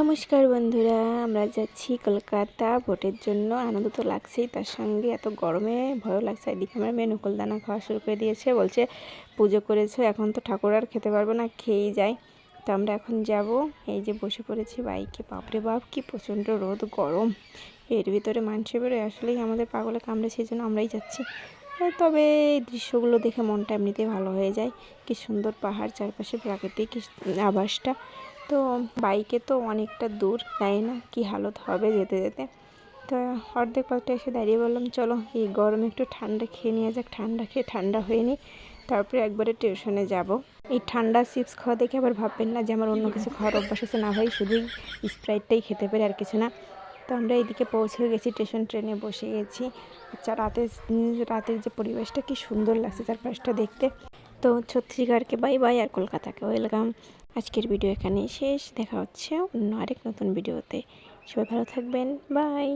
নমস্কার বন্ধুরা, আমরা যাচ্ছি কলকাতা। ভোটের জন্য আনন্দ তো লাগছেই, তার সঙ্গে এত গরমে ভয়ও লাগছে। এদিকে আমার মেয়ে নকুলদানা খাওয়া শুরু করে দিয়েছে, বলছে পুজো করেছ, এখন তো ঠাকুর আর খেতে পারব না, খেয়েই যাই। তো আমরা এখন যাব, এই যে বসে পড়েছি বাইকে, বাপরে বাপ, কি প্রচণ্ড রোদ, গরম। এর ভিতরে মানুষের বেরোয়, আসলেই আমাদের পাগলে কামড়ে, সেই জন্য আমরাই যাচ্ছি। তবে এই দৃশ্যগুলো দেখে মনটা এমনিতেই ভালো হয়ে যায়। কি সুন্দর পাহাড়, চারপাশে প্রাকৃতিক আবাসটা। তো বাইকে তো অনেকটা দূর জানি না? কী হালত হবে যেতে যেতে। তো অর্ধেক পথটা এসে দাঁড়িয়ে বললাম, চলো, এই গরমে একটু ঠান্ডা খেয়ে নিয়ে যাক, ঠান্ডা খেয়ে ঠান্ডা হয়ে নিই, তারপরে একবারে টিউশনে যাব। এই ঠান্ডা চিপস খাওয়া দেখে আবার ভাববেন না যে আমার অন্য কিছু খাওয়ার অভ্যাস আছে, না ভাই শুধুই স্প্রাইটটাই খেতে পারি আর কিছু না। তো আমরা এইদিকে পৌঁছে গেছি স্টেশন ট্রেনে বসে গেছি। আচ্ছা রাতে রাতের যে পরিবেশটা কি সুন্দর লাগছে চারপাশটা দেখতে। তো ছত্তিশগড়কে বাই বাই আর কলকাতাকে ওয়েলকাম আজকের ভিডিও এখানেই শেষ। দেখা হচ্ছে অন্য আরেক নতুন ভিডিওতে সবাই ভালো থাকবেন। বাই